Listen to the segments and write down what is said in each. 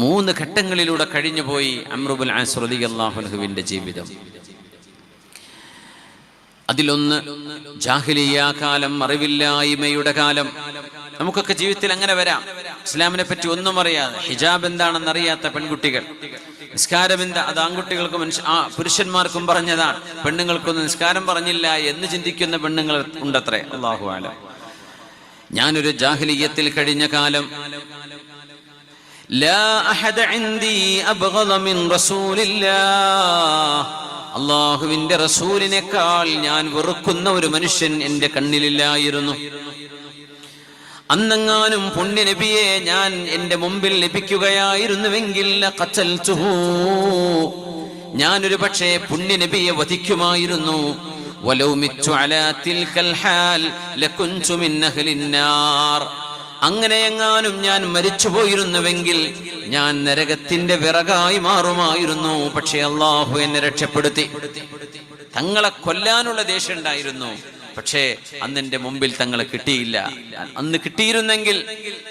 മൂന്ന് ഘട്ടങ്ങളിലൂടെ കഴിഞ്ഞുപോയി അമ്രുബുൽ ആസ്രതി അള്ളാഹുലഹുവിന്റെ ജീവിതം. അതിലൊന്ന് ജാഹിലിയ കാലം അറിവില്ലായ്മയുടെ കാലം. നമുക്കൊക്കെ ജീവിതത്തിൽ അങ്ങനെ വരാം. ഇസ്ലാമിനെ പറ്റി ഒന്നും അറിയാതെ. ഹിജാബ് എന്താണെന്ന് അറിയാത്ത പെൺകുട്ടികൾ. നിസ്കാരം എന്താ? അത് ആൺകുട്ടികൾക്കും മനുഷ്യ ആ പുരുഷന്മാർക്കും പറഞ്ഞതാണ്. പെണ്ണുങ്ങൾക്കൊന്നും നിസ്കാരം പറഞ്ഞില്ല എന്ന് ചിന്തിക്കുന്ന പെണ്ണുങ്ങൾ ഉണ്ടത്രേ. അള്ളാഹു ആലം ഞാനൊരു ജാഹിലിയത്തിൽ കഴിഞ്ഞ കാലം لا أحد عندي أبغض من رسول الله അള്ളാഹുവിന്റെ റസൂലിനേക്കാൾ ഞാൻ വെറുക്കുന്ന ഒരു മനുഷ്യൻ എന്റെ കണ്ണിലില്ലായിരുന്നു അന്നെങ്ങാനും പുണ്യ നബിയെ ഞാൻ എന്റെ മുമ്പിൽ ലഭിക്കുകയായിരുന്നുവെങ്കിൽ ലഖതൽതുഹു. ഞാനൊരു പക്ഷേ പുണ്യ നബിയെ വധിക്കുമായിരുന്നു വലൗ മിച്ചു അലാ തിൽക്കൽ ഹാൽ അങ്ങനെ എങ്ങാനും ഞാൻ മരിച്ചു പോയിരുന്നുവെങ്കിൽ ഞാൻ നരകത്തിന്റെ വിറകായി മാറുമായിരുന്നു. പക്ഷെ അള്ളാഹു എന്നെ രക്ഷപ്പെടുത്തി. തങ്ങളെ കൊല്ലാനുള്ള ദേഷ്യം ഉണ്ടായിരുന്നു. പക്ഷേ അന്നെന്റെ മുമ്പിൽ തങ്ങളെ കിട്ടിയില്ല. അന്ന് കിട്ടിയിരുന്നെങ്കിൽ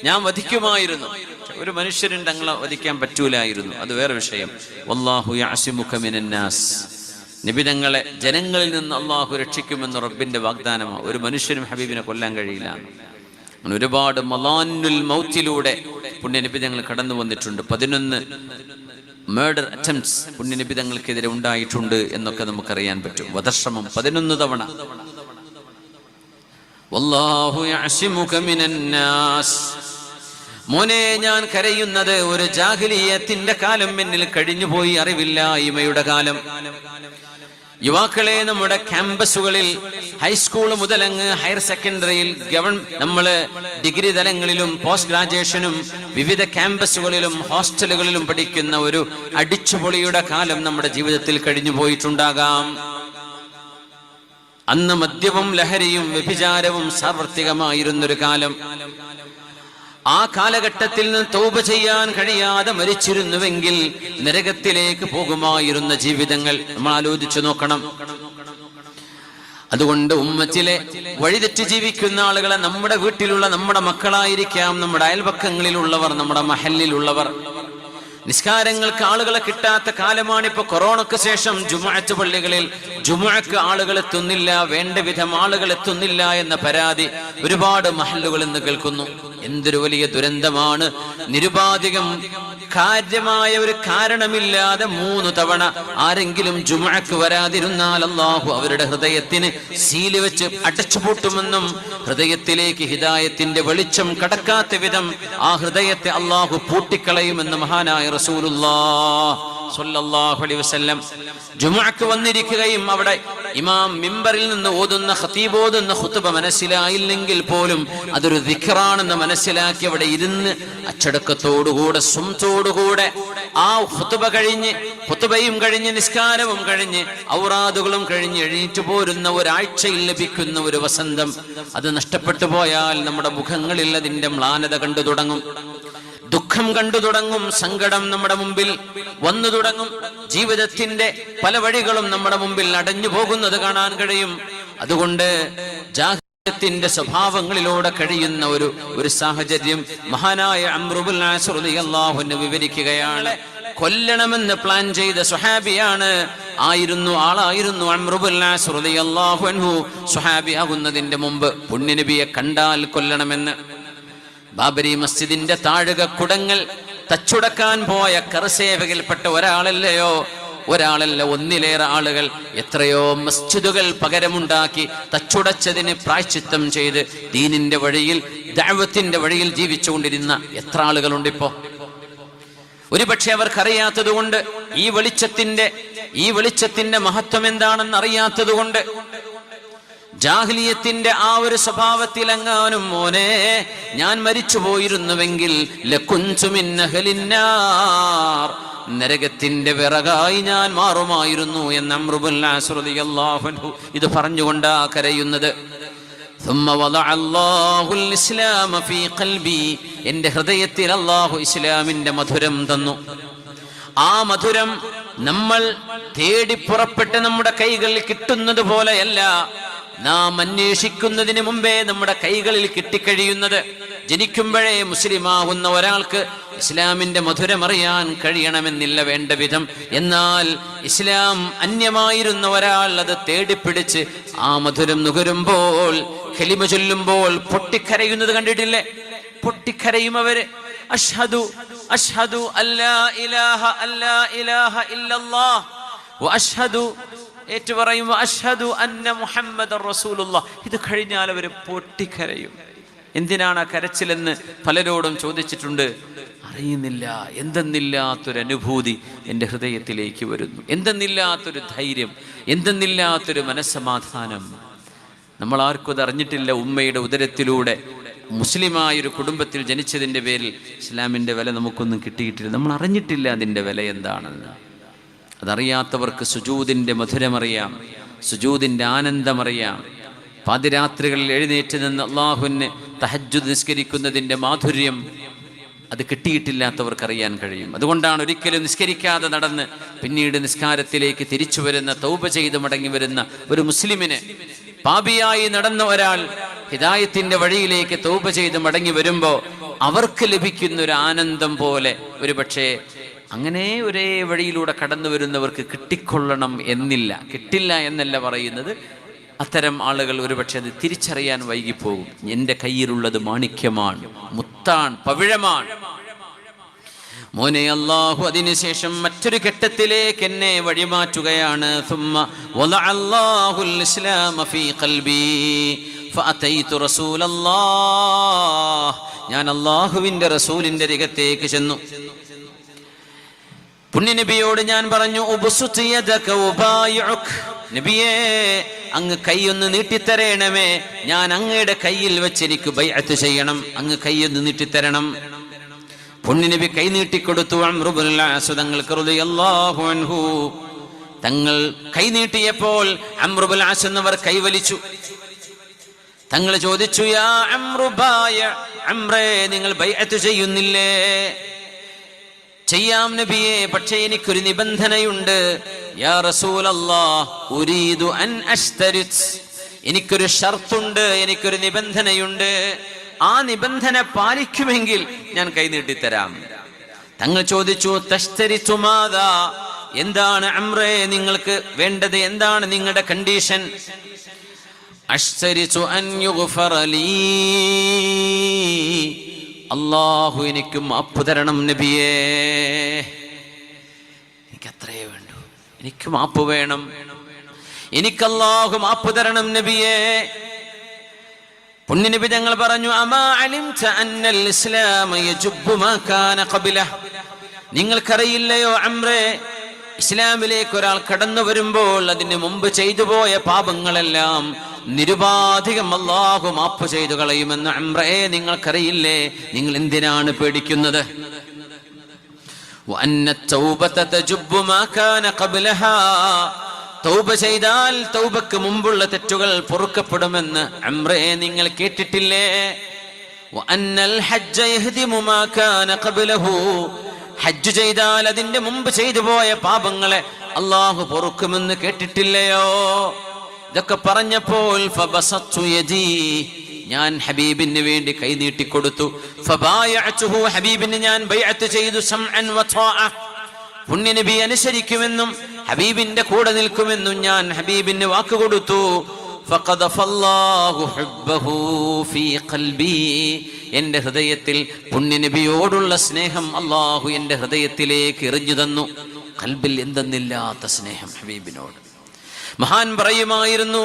ഞാൻ വധിക്കുമായിരുന്നു. ഒരു മനുഷ്യരും തങ്ങളെ വധിക്കാൻ പറ്റൂലായിരുന്നു. അത് വേറെ വിഷയം. നിബിതങ്ങളെ ജനങ്ങളിൽ നിന്ന് അള്ളാഹു രക്ഷിക്കുമെന്ന് റബ്ബിന്റെ വാഗ്ദാനമാണ് ഒരു മനുഷ്യനും ഹബീബിനെ കൊല്ലാൻ കഴിയില്ല. അങ്ങനെ ഒരുപാട് മലാനുൽ മൗത്തിലൂടെ പുണ്യനിബിതങ്ങൾ കടന്നു വന്നിട്ടുണ്ട്. പതിനൊന്ന് മേർഡർ അറ്റംപ്റ്റ്സ് പുണ്യനിബിതങ്ങൾക്കെതിരെ ഉണ്ടായിട്ടുണ്ട് എന്നൊക്കെ നമുക്കറിയാൻ പറ്റും. വധശ്രമം പതിനൊന്ന് തവണ. മോനെ ഞാൻ കരയുന്നത് ഒരു ജാഹിലിയത്തിന്റെ കാലം എന്നിൽ കഴിഞ്ഞുപോയി അറിവില്ലായ്മയുടെ കാലം. യുവാക്കളെ നമ്മുടെ ക്യാമ്പസുകളിൽ ഹൈസ്കൂൾ മുതലങ്ങ് ഹയർ സെക്കൻഡറിയിൽ ഗവൺ നമ്മൾ ഡിഗ്രി തലങ്ങളിലും പോസ്റ്റ് ഗ്രാജുവേഷനും വിവിധ ക്യാമ്പസുകളിലും ഹോസ്റ്റലുകളിലും പഠിക്കുന്ന ഒരു അടിച്ചുപൊളിയുടെ കാലം നമ്മുടെ ജീവിതത്തിൽ കഴിഞ്ഞു പോയിട്ടുണ്ടാകാം. അന്ന് മദ്യവും ലഹരിയും വ്യഭിചാരവും സാർവത്രികമായിരുന്നൊരു കാലം. ആ കാലഘട്ടത്തിൽ നിന്ന് തൗബ ചെയ്യാൻ കഴിയാതെ മരിച്ചിരുന്നുവെങ്കിൽ നരകത്തിലേക്ക് പോകുമായിരുന്ന ജീവിതങ്ങൾ നമ്മൾ ആലോചിച്ചു നോക്കണം. അതുകൊണ്ട് ഉമ്മത്തിലെ വഴിതെറ്റ് ജീവിക്കുന്ന ആളുകളെ നമ്മുടെ വീട്ടിലുള്ള നമ്മുടെ മക്കളായിരിക്കാം നമ്മുടെ അയൽപക്കങ്ങളിലുള്ളവർ നമ്മുടെ മഹലിലുള്ളവർ നിസ്കാരങ്ങൾക്ക് ആളുകളെ കിട്ടാത്ത കാലമാണ് ഇപ്പൊ കൊറോണക്ക് ശേഷം ജുമാഅത്ത് പള്ളികളിൽ ജുമാക്ക് ആളുകൾ എത്തുന്നില്ല വേണ്ട വിധം ആളുകൾ എത്തുന്നില്ല എന്ന പരാതി ഒരുപാട് മഹല്ലുകൾ ഇന്ന് കേൾക്കുന്നു. എന്തൊരു വലിയ ദുരന്തമാണ്. നിരുപാധികം കാര്യമായ ഒരു കാരണമില്ലാതെ മൂന്ന് തവണ ആരെങ്കിലും ജുമാക്ക് വരാതിരുന്നാൽ അള്ളാഹു അവരുടെ ഹൃദയത്തിന് സീൽ വെച്ച് അടച്ചുപൂട്ടുമെന്നും ഹൃദയത്തിലേക്ക് ഹിദായത്തിന്റെ വെളിച്ചം കടക്കാത്ത വിധം ആ ഹൃദയത്തെ അള്ളാഹു പൂട്ടിക്കളയുമെന്ന് മഹാനായ റസൂലുല്ലാഹ് ജുമാക്ക് വന്നിരിക്കുകയും അവിടെ ഇമാം മിമ്പറിൽ നിന്ന് ഓതുന്ന ഖതീബ് ഓതുന്ന ഖുത്ബ മനസ്സിലായില്ലെങ്കിൽ പോലും അതൊരു ദിഖറാണെന്ന് മനസ്സിലാക്കി അവിടെ ഇരുന്ന് അച്ചടക്കത്തോടുകൂടെ സ്വന്തോടുകൂടെ ആ ഖുത്ബ കഴിഞ്ഞ് ഖുത്ബയും കഴിഞ്ഞ് നിസ്കാരവും കഴിഞ്ഞ് ഔറാദുകളും കഴിഞ്ഞ് എഴുന്നേറ്റ് പോരുന്ന ഒരാഴ്ചയിൽ ലഭിക്കുന്ന ഒരു വസന്തം. അത് നഷ്ടപ്പെട്ടു പോയാൽ നമ്മുടെ മുഖങ്ങളിൽ അതിന്റെ മ്ലാനത കണ്ടു തുടങ്ങും. ദുഃഖം കണ്ടു തുടങ്ങും സങ്കടം നമ്മുടെ മുമ്പിൽ വന്നു തുടങ്ങും. ജീവിതത്തിന്റെ പല വഴികളും നമ്മുടെ മുമ്പിൽ അടഞ്ഞു പോകുന്നത് കാണാൻ കഴിയും. അതുകൊണ്ട് ജാഹ്യത്തിന്റെ സ്വഭാവങ്ങളിലൂടെ കഴിയുന്ന ഒരു ഒരു സാഹചര്യം മഹാനായ അമ്രുബുൽ വിവരിക്കുകയാണ്. കൊല്ലണമെന്ന് പ്ലാൻ ചെയ്ത സുഹാബിയാണ് ആയിരുന്നു ആളായിരുന്നു അമ്രുബുൽ അള്ളാഹു അൻഹു സുഹാബി ആകുന്നതിന്റെ മുമ്പ്. പുണ്യനബിയെ കണ്ടാൽ കൊല്ലണമെന്ന്. ബാബരി മസ്ജിദിന്റെ താഴുക കുടങ്ങൾ തച്ചുടക്കാൻ പോയ കറുസേവകിൽപ്പെട്ട ഒരാളല്ലയോ? ഒരാളല്ല ഒന്നിലേറെ ആളുകൾ എത്രയോ മസ്ജിദുകൾ പകരമുണ്ടാക്കി തച്ചുടച്ചതിന് പ്രായച്ചിത്തം ചെയ്ത് ദീനിന്റെ വഴിയിൽ ദൈവത്തിന്റെ വഴിയിൽ ജീവിച്ചുകൊണ്ടിരുന്ന എത്ര ആളുകളുണ്ട് ഇപ്പോ? ഒരുപക്ഷെ അവർക്കറിയാത്തത് കൊണ്ട് ഈ വെളിച്ചത്തിന്റെ ഈ വെളിച്ചത്തിന്റെ മഹത്വം എന്താണെന്ന് അറിയാത്തത് കൊണ്ട് ജാഹ്ലിയത്തിന്റെ ആ ഒരു സ്വഭാവത്തിലെങ്ങാനും മോനെ ഞാൻ മരിച്ചു പോയിരുന്നുവെങ്കിൽ നരകത്തിന്റെ വിറകായി ഞാൻ മാറുമായിരുന്നു എന്ന് അമ്രുബുൽ ഇത് പറഞ്ഞുകൊണ്ടാ കരയുന്നത്. എന്റെ ഹൃദയത്തിൽ അള്ളാഹു ഇസ്ലാമിന്റെ മധുരം തന്നു. ആ മധുരം നമ്മൾ തേടി പുറപ്പെട്ട് നമ്മുടെ കൈകളിൽ കിട്ടുന്നത് പോലെയല്ല. നാം അന്വേഷിക്കുന്നതിന് മുമ്പേ നമ്മുടെ കൈകളിൽ കിട്ടിക്കഴിയുന്നത് ജനിക്കുമ്പോഴേ മുസ്ലിമാകുന്ന ഒരാൾക്ക് ഇസ്ലാമിന്റെ മധുരമറിയാൻ കഴിയണമെന്നില്ല വേണ്ട വിധം. എന്നാൽ ഇസ്ലാം അന്യമായിരുന്ന ഒരാൾ അത് തേടിപ്പിടിച്ച് ആ മധുരം നുകരുമ്പോൾ ഖലിമ ചൊല്ലുമ്പോൾ പൊട്ടിക്കരയുന്നത് കണ്ടിട്ടില്ലേ? പൊട്ടിക്കരയും അവർ അഷ്ഹദു അഷ്ഹദു അല്ലാ ഇലാഹ അല്ലാ ഇലാഹ ഇല്ലല്ലാഹ്. വഅഷ്ഹദു ഏറ്റുപറയും അഷ്ഹദു അന്ന മുഹമ്മദ് റസൂലുള്ള. ഇത് കഴിഞ്ഞാൽ അവർ പൊട്ടിക്കരയും. എന്തിനാണ് ആ കരച്ചിലെന്ന് പലരോടും ചോദിച്ചിട്ടുണ്ട്. അറിയുന്നില്ല എന്തെന്നില്ലാത്തൊരു അനുഭൂതി എന്റെ ഹൃദയത്തിലേക്ക് വരുന്നു. എന്തെന്നില്ലാത്തൊരു ധൈര്യം എന്തെന്നില്ലാത്തൊരു മനസ്സമാധാനം. നമ്മൾ ആർക്കും അറിഞ്ഞിട്ടില്ല. ഉമ്മയുടെ ഉദരത്തിലൂടെ മുസ്ലിമായ ഒരു കുടുംബത്തിൽ ജനിച്ചതിന്റെ പേരിൽ ഇസ്ലാമിന്റെ വില നമുക്കൊന്നും കിട്ടിയിട്ടില്ല. നമ്മൾ അറിഞ്ഞിട്ടില്ല അതിന്റെ വില എന്താണെന്ന്. അതറിയാത്തവർക്ക് സുജൂതിന്റെ മധുരമറിയാം സുജൂതിന്റെ ആനന്ദമറിയാം. പാതിരാത്രികളിൽ എഴുന്നേറ്റ് നിന്ന് അള്ളാഹുവിന് തഹജ്ജുദ് നിസ്കരിക്കുന്നതിന്റെ മാധുര്യം അത് കിട്ടിയിട്ടില്ലാത്തവർക്ക് അറിയാൻ കഴിയും. അതുകൊണ്ടാണ് ഒരിക്കലും നിസ്കരിക്കാതെ നടന്ന് പിന്നീട് നിസ്കാരത്തിലേക്ക് തിരിച്ചു വരുന്ന തൗപ ചെയ്ത് മടങ്ങി വരുന്ന ഒരു മുസ്ലിമിന് പാപിയായി നടന്ന ഒരാൾ ഹിദായത്തിന്റെ വഴിയിലേക്ക് തൗപ ചെയ്ത് മടങ്ങി വരുമ്പോൾ അവർക്ക് ലഭിക്കുന്ന ഒരു ആനന്ദം പോലെ ഒരു പക്ഷേ അങ്ങനെ ഒരേ വഴിയിലൂടെ കടന്നു വരുന്നവർക്ക് കിട്ടിക്കൊള്ളണം എന്നില്ല. കിട്ടില്ല എന്നല്ല പറയുന്നത് അത്തരം ആളുകൾ ഒരുപക്ഷെ അത് തിരിച്ചറിയാൻ വൈകിപ്പോകും. എന്റെ കയ്യിലുള്ളത് മാണിക്യമാണ് മുത്താണ് പവിഴമാണ്. മോനെ അള്ളാഹു അതിനുശേഷം മറ്റൊരു ഘട്ടത്തിലേക്ക് എന്നെ വഴിമാറ്റുകയാണ്. ഞാൻ അള്ളാഹുവിന്റെ റസൂലിന്റെ രംഗത്തേക്ക് ചെന്നു. പുണ്യനബിയോട് ഞാൻ പറഞ്ഞു. നബിയേ അങ്ങ് കൈയൊന്ന് നീട്ടിത്തരേണമേ. ഞാൻ അങ്ങയുടെ കയ്യിൽ വെച്ച് എനിക്ക് ബൈഅത്ത് ചെയ്യണം. അങ്ങ് കൈയൊന്ന് നീട്ടിത്തരണം. പുണ്യനബി കൈ നീട്ടിക്കൊടുത്തു. അൻഹു. തങ്ങൾ കൈ നീട്ടിയപ്പോൾ അമ്രുബുൽ ആസ് എന്നവർ കൈവലിച്ചു തങ്ങൾ ചോദിച്ചു യാ അമ്രുബായ അമ്രേ നിങ്ങൾ ബൈഅത്ത് ചെയ്യുന്നില്ലേ? ചെയ്യാം നബിയെ പക്ഷേ എനിക്കൊരു നിബന്ധനയുണ്ട്. യാ എനിക്കൊരു ഷർത്തുണ്ട് എനിക്കൊരു നിബന്ധനയുണ്ട്. ആ നിബന്ധന പാലിക്കുമെങ്കിൽ ഞാൻ കൈനീട്ടിത്തരാം തങ്ങൾ ചോദിച്ചു തഷ്തരിച്ചു മാതാ എന്താണ് അമ്രേ നിങ്ങൾക്ക് വേണ്ടത് എന്താണ് നിങ്ങളുടെ കണ്ടീഷൻ? അഷ്തരിച്ചു അൻ യുഗ്ഫറ അള്ളാഹു എനിക്ക് മാപ്പ് തരണം നബിയേ. എനിക്ക് അത്രയേ വേണ്ടൂ. എനിക്ക് മാപ്പ് വേണം. എനിക്ക് അള്ളാഹു മാപ്പ് തരണം നബിയേ. പുണ്യനബി ഞങ്ങൾ പറഞ്ഞു അമാ അന്നൽ ഇസ്ലാമ ഖബിലഹ്. നിങ്ങൾക്കറിയില്ലയോ അമ്രേ? ഇസ്ലാമിലേക്ക് ഒരാൾ കടന്നു വരുമ്പോൾ അതിന് മുമ്പ് ചെയ്തു പോയ പാപങ്ങളെല്ലാം നിരുപാധികം അള്ളാഹു മാപ്പ് ചെയ്തു കളയുമെന്ന് അമ്രയെ നിങ്ങൾക്കറിയില്ലേ? നിങ്ങൾ എന്തിനാണ് പേടിക്കുന്നത്? തൗബ ചെയ്താൽ തൗബക്ക് മുമ്പുള്ള തെറ്റുകൾ പൊറുക്കപ്പെടുമെന്ന് അമ്രയെ നിങ്ങൾ കേട്ടിട്ടില്ലേ? ഹജ്ജ് ചെയ്താൽ അതിന്റെ മുമ്പ് ചെയ്തു പോയ പാപങ്ങളെ അള്ളാഹു പൊറുക്കുമെന്ന് കേട്ടിട്ടില്ലയോ? ഇതൊക്കെ പറഞ്ഞപ്പോൾ ഞാൻ ഹബീബിന് വേണ്ടി കൈ കൊടുത്തു ഹബീബിന് ഞാൻ ബൈഅത്ത് ചെയ്തു പുണ്യ നബി അനുസരിക്കുമെന്നും ഹബീബിന്റെ കൂടെ നിൽക്കുമെന്നും ഞാൻ ഹബീബിന് വാക്ക് കൊടുത്തു. എന്റെ ഹൃദയത്തിൽ പുണ്യനബിയോടുള്ള സ്നേഹം അള്ളാഹു എന്റെ ഹൃദയത്തിലേക്ക് എറിഞ്ഞു തന്നു. കൽബിൽ എന്തെന്നില്ലാത്ത സ്നേഹം ഹബീബിനോട്. മഹാൻ പറയുമായിരുന്നു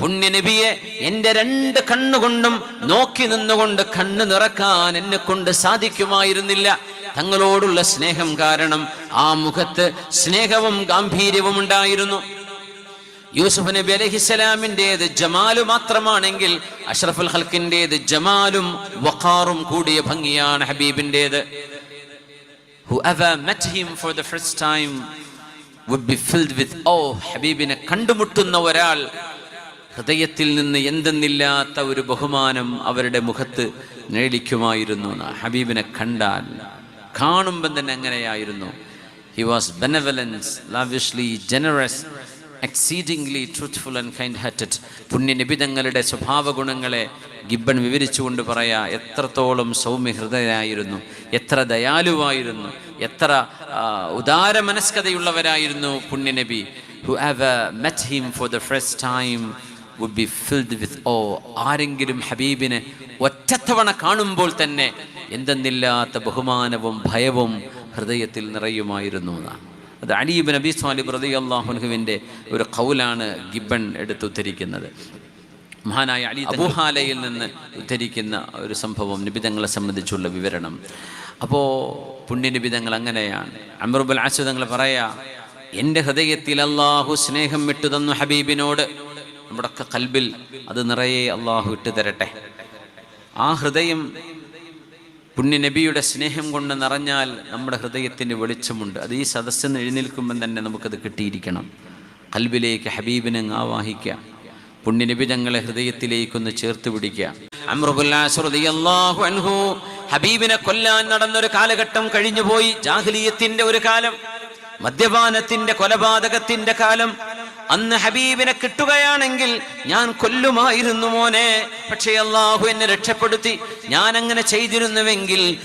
പുണ്യനബിയെ എന്റെ രണ്ട് കണ്ണുകൊണ്ടും നോക്കി നിന്നുകൊണ്ട് കണ്ണു നിറക്കാൻ എന്നെ കൊണ്ട് സാധിക്കുമായിരുന്നില്ല. തങ്ങളോടുള്ള സ്നേഹം കാരണം ആ മുഖത്ത് സ്നേഹവും ഗാംഭീര്യവും ഉണ്ടായിരുന്നു. യൂസുഫ് നബി അലഹിസ്സലാമിന്റെത് ജമാലു മാത്രമാണെങ്കിൽ അഷ്റഫുൽ ഹൽക്കിന്റെത് ജമാലും വഖാറും കൂടിയ ഭംഗിയാണ് ഹബീബിന്റെത്. whoever met him for the first time would be filled with oh ഹബീബിനെ കണ്ടുമുട്ടുന്ന ഒരാൾ ഹൃദയത്തിൽ നിന്ന് എന്തെന്നില്ലാത്ത ഒരു ബഹുമാനം അവരുടെ മുഖത്ത് നേടിക്കുമായിരുന്നു എന്ന്. ഹബീബിനെ കണ്ടാൽ കാണുമ്പം തന്നെ അങ്ങനെയായിരുന്നു He was benevolent, lavishly generous, Exceedingly truthful and kind hearted പുണ്യനിബിതങ്ങളുടെ സ്വഭാവ ഗുണങ്ങളെ ഗിബൻ വിവരിച്ചുകൊണ്ട് പറയാ എത്രത്തോളം സൗമ്യഹൃദയായിരുന്നു എത്ര ദയാലുവായിരുന്നു എത്ര ഉദാര മനസ്കതയുള്ളവരായിരുന്നു പുണ്യനബി. Who have met him for the first time would be filled with awe ആരെങ്കിലും ഹബീബിനെ ഒറ്റത്തവണ കാണുമ്പോൾ തന്നെ എന്തെന്നില്ലാത്ത ബഹുമാനവും ഭയവും ഹൃദയത്തിൽ നിറയുമായിരുന്നു എന്നാണ്. അത് അലീബ് നബി സ്വാലി റതി അള്ളാഹുഹുവിന്റെ ഒരു കൗലാണ് ഗിബൺ എടുത്തുദ്ധരിക്കുന്നത്. മഹാനായ അലി അബുഹാലയിൽ നിന്ന് ഉദ്ധരിക്കുന്ന ഒരു സംഭവം നിബിതങ്ങളെ സംബന്ധിച്ചുള്ള വിവരണം. അപ്പോൾ പുണ്യനിബിതങ്ങൾ അങ്ങനെയാണ്. അമറുബുൽ ആശുതങ്ങൾ പറയാ എന്റെ ഹൃദയത്തിൽ അള്ളാഹു സ്നേഹം വിട്ടു തന്നു ഹബീബിനോട്. നമ്മുടെ കൽബിൽ അത് നിറയെ അള്ളാഹു ഇട്ടു തരട്ടെ ആ ഹൃദയം പുണ്യനബിയുടെ സ്നേഹം കൊണ്ട് നിറഞ്ഞാൽ നമ്മുടെ ഹൃദയത്തിന് വെളിച്ചമുണ്ട്. അത് ഈ സദസ്സിൽ നിന്ന് എഴുന്നേൽക്കുമ്പം തന്നെ നമുക്കത് കിട്ടിയിരിക്കണം. കൽബിലേക്ക് ഹബീബിനെ ആവാഹിക്കാം പുണ്യനബി തങ്ങളെ ഹൃദയത്തിലേക്കൊന്ന് ചേർത്ത് അൻഹു ഹബീബിനെ കൊല്ലാൻ നടന്നൊരു കാലഘട്ടം കഴിഞ്ഞുപോയി. ജാഹ്ലിയത്തിന്റെ ഒരു കാലം മദ്യപാനത്തിന്റെ കൊലപാതകത്തിന്റെ കാലം അന്ന് ഹബീബിനെ കിട്ടുകയാണെങ്കിൽ ഞാൻ കൊല്ലുമായിരുന്നു മോനെ. പക്ഷേ അള്ളാഹു എന്നെ രക്ഷപ്പെടുത്തി. ഞാൻ അങ്ങനെ ചെയ്തിരുന്നുവെങ്കിൽ.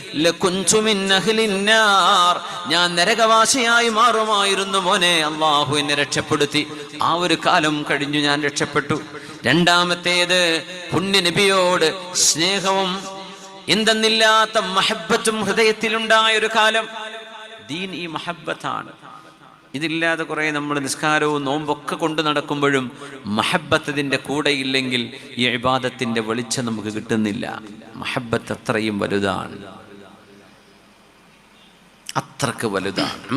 ഞാൻ നരകവാസിയായി മാറുമായിരുന്നു മോനെ. അള്ളാഹു എന്നെ രക്ഷപ്പെടുത്തി. ആ ഒരു കാലം കഴിഞ്ഞു ഞാൻ രക്ഷപ്പെട്ടു. രണ്ടാമത്തേത് പുണ്യ നബിയോട് സ്നേഹവും എന്തെന്നില്ലാത്ത മഹബത്തും ഹൃദയത്തിലുണ്ടായ ഒരു കാലം. ദീൻ ഈ മഹബത്താണ്. ഇതില്ലാതെ കുറേ നമ്മൾ നിസ്കാരവും നോമ്പൊക്കെ കൊണ്ട് നടക്കുമ്പോഴും മഹബത്തതിന്റെ കൂടെയില്ലെങ്കിൽ ഈ ഇബാദത്തിന്റെ വെളിച്ചം നമുക്ക് കിട്ടുന്നില്ല. മഹബത്ത് അത്രയും വലുതാണ്. അത്രയ്ക്ക് വലുതാണ്.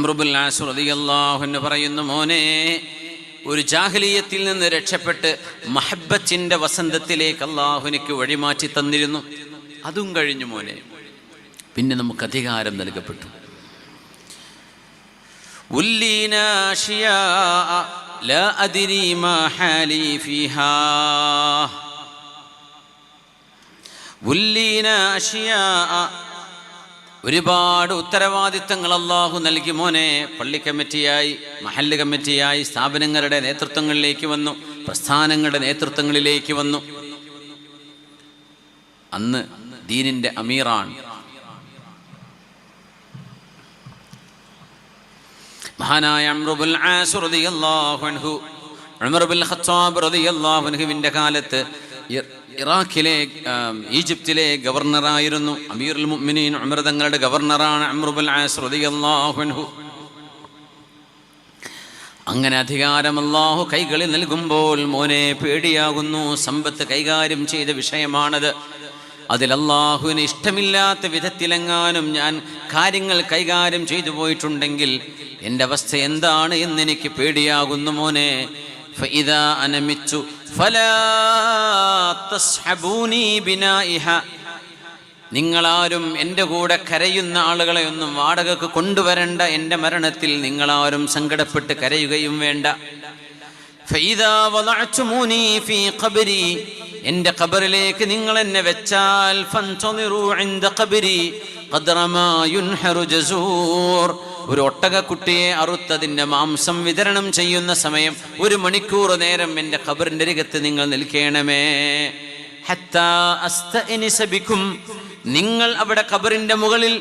പറയുന്നു മോനെ ഒരു ജാഹലീയത്തിൽ നിന്ന് രക്ഷപ്പെട്ട് മഹബത്തിന്റെ വസന്തത്തിലേക്ക് അള്ളാഹുനിക്ക് വഴിമാറ്റി തന്നിരുന്നു. അതും കഴിഞ്ഞു മോനെ. പിന്നെ നമുക്ക് അധികാരം നൽകപ്പെട്ടു. ولينا أشياء لا أدري ما حالي فيها ولينا أشياء ഒരുപാട് ഉത്തരവാദിത്തങ്ങൾ അള്ളാഹു നൽകി മോനെ പള്ളി കമ്മിറ്റിയായി മഹല്ല് കമ്മിറ്റിയായി സ്ഥാപനങ്ങളുടെ നേതൃത്വങ്ങളിലേക്ക് വന്നു പ്രസ്ഥാനങ്ങളുടെ നേതൃത്വങ്ങളിലേക്ക് വന്നു അന്ന് ദീനിന്റെ അമീറാണ് മഹാനായ അമ്രുബുൽ ആസ് റളിയല്ലാഹു അൻഹു ഉമർ ബിൻ ഖത്താബ് കാലത്ത് ഇറാഖിലെ ഈജിപ്തിലെ ഗവർണറായിരുന്നു. അമീറുൽ മുഅ്മിനീൻ ഉമർ തങ്ങളുടെ ഗവർണറാണ് അമ്രുബുൽ ആസ് അങ്ങനെ അധികാരം അല്ലാഹു കൈകളിൽ നൽകുമ്പോൾ മോനെ പേടിയാകുന്നു. സമ്പത്ത് കൈകാര്യം ചെയ്ത വിഷയമാണത്. അതിൽ അള്ളാഹുവിന് ഇഷ്ടമില്ലാത്ത വിധത്തിലെങ്ങാനും ഞാൻ കാര്യങ്ങൾ കൈകാര്യം ചെയ്തു പോയിട്ടുണ്ടെങ്കിൽ എന്റെ അവസ്ഥ എന്താണ് എന്ന് എനിക്ക് പേടിയാകുന്നു മോനെ. അനമിച്ചു തസ്ഹബൂനി നിങ്ങളാരും എന്റെ കൂടെ കരയുന്ന ആളുകളെ ഒന്നും വാടകക്ക് കൊണ്ടുവരണ്ട എന്റെ മരണത്തിൽ നിങ്ങളാരും സങ്കടപ്പെട്ട് കരയുകയും വേണ്ട. ഫൈദാ എന്റെ ഖബറിലേക്ക് നിങ്ങൾ എന്നെ വെച്ചാൽ ഒരു ഒട്ടകക്കുട്ടിയെ അറുത്തതിന്റെ മാംസം വിതരണം ചെയ്യുന്ന സമയം ഒരു മണിക്കൂർ നേരം എന്റെ ഖബറിന്റെ രംഗത്ത് നിങ്ങൾ നിൽക്കണമേ. ഹത്താ അസ്ത നിങ്ങൾ അവിടെ ഖബറിന്റെ മുകളിൽ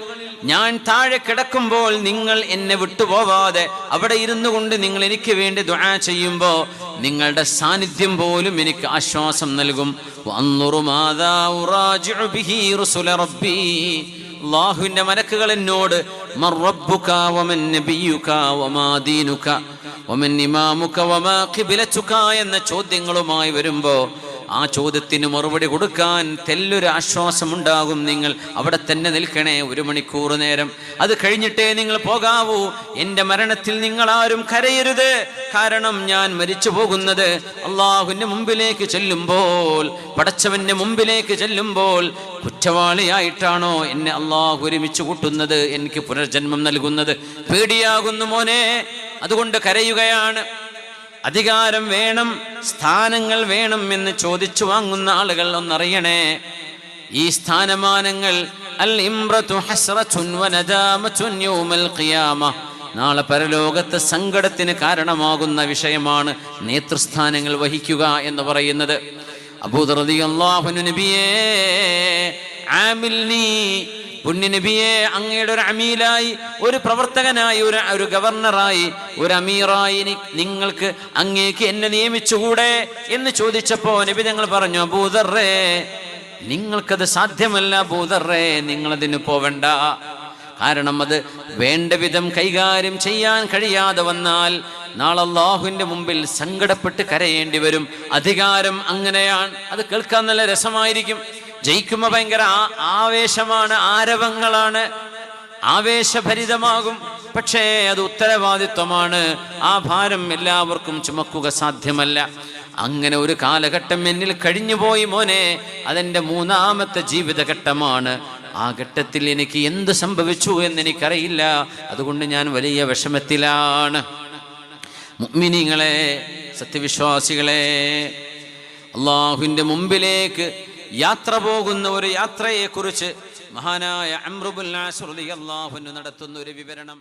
ഞാൻ താഴെ കിടക്കുമ്പോൾ നിങ്ങൾ എന്നെ വിട്ടുപോവാതെ അവിടെ ഇരുന്നു കൊണ്ട് നിങ്ങൾ എനിക്ക് വേണ്ടി ദുആ ചെയ്യുമ്പോൾ നിങ്ങളുടെ സാന്നിധ്യം പോലും എനിക്ക് ആശ്വാസം നൽകും. അള്ളാഹുവിന്റെ മലക്കുകൾ എന്നോട് എന്ന ചോദ്യങ്ങളുമായി വരുമ്പോൾ ആ ചോദ്യത്തിന് മറുപടി കൊടുക്കാൻ തെല്ലൊരു ആശ്വാസമുണ്ടാകും നിങ്ങൾ. അവിടെ തന്നെ നിൽക്കണേ ഒരു മണിക്കൂർ നേരം. അത് കഴിഞ്ഞിട്ടേ നിങ്ങൾ പോകാവൂ. എന്റെ മരണത്തിൽ നിങ്ങൾ ആരും കരയരുത്. കാരണം ഞാൻ മരിച്ചു പോകുന്നത് അള്ളാഹുവിന്റെ മുമ്പിലേക്ക് ചെല്ലുമ്പോൾ പടച്ചവന്റെ മുമ്പിലേക്ക് ചെല്ലുമ്പോൾ കുറ്റവാളിയായിട്ടാണോ എന്നെ അള്ളാഹു ഒരുമിച്ച് കൂട്ടുന്നത് എനിക്ക് പുനർജന്മം നൽകുന്നത്? പേടിയാകുന്നു മോനെ. അതുകൊണ്ട് കരയുകയാണ്. അധികാരം വേണം സ്ഥാനങ്ങൾ വേണം എന്ന് ചോദിച്ചു വാങ്ങുന്ന ആളുകൾ ഒന്നറിയണേ. ഈ സ്ഥാനമാനങ്ങൾ അൽ വനദാമതുൻ നാളെ പരലോകത്ത് സങ്കടത്തിന് കാരണമാകുന്ന വിഷയമാണ് നേതൃസ്ഥാനങ്ങൾ വഹിക്കുക എന്ന് പറയുന്നത്. അള്ളാഹുനു നബിയേ പുണ്യ നബിയെ അങ്ങയുടെ ഒരു അമീലായി ഒരു പ്രവർത്തകനായി ഒരു ഒരു ഗവർണറായി ഒരു അമീറായി നിങ്ങൾക്ക് അങ്ങേക്ക് എന്നെ നിയമിച്ചുകൂടെ എന്ന് ചോദിച്ചപ്പോ നബി ഞങ്ങൾ പറഞ്ഞു അബൂദർറേ നിങ്ങൾക്കത് സാധ്യമല്ല അബൂദർറേ നിങ്ങളതിന് പോവണ്ട. കാരണം അത് വേണ്ട വിധം കൈകാര്യം ചെയ്യാൻ കഴിയാതെ വന്നാൽ നാളെ അള്ളാഹുവിന്റെ മുമ്പിൽ സങ്കടപ്പെട്ട് കരയേണ്ടി വരും. അധികാരം അങ്ങനെയാണ്. അത് കേൾക്കാൻ നല്ല രസമായിരിക്കും. ജയിക്കുമ്പോൾ ഭയങ്കര ആവേശമാണ് ആരവങ്ങളാണ്. ആവേശഭരിതമാകും. പക്ഷേ അത് ഉത്തരവാദിത്വമാണ്. ആ ഭാരം എല്ലാവർക്കും ചുമക്കുക സാധ്യമല്ല. അങ്ങനെ ഒരു കാലഘട്ടം എന്നിൽ കഴിഞ്ഞുപോയി മോനെ. അതെന്റെ മൂന്നാമത്തെ ജീവിതഘട്ടമാണ്. ആ ഘട്ടത്തിൽ എനിക്ക് എന്ത് സംഭവിച്ചു എന്ന് എനിക്കറിയില്ല അതുകൊണ്ട് ഞാൻ വലിയ വിഷമത്തിലാണ്. മുഅ്മിനീങ്ങളെ സത്യവിശ്വാസികളെ അള്ളാഹുവിന്റെ മുമ്പിലേക്ക് യാത്ര പോകുന്ന ഒരു യാത്രയെക്കുറിച്ച് മഹാനായ അമ്രുബുൽ അള്ളാഹുന് നടത്തുന്ന ഒരു വിവരണം.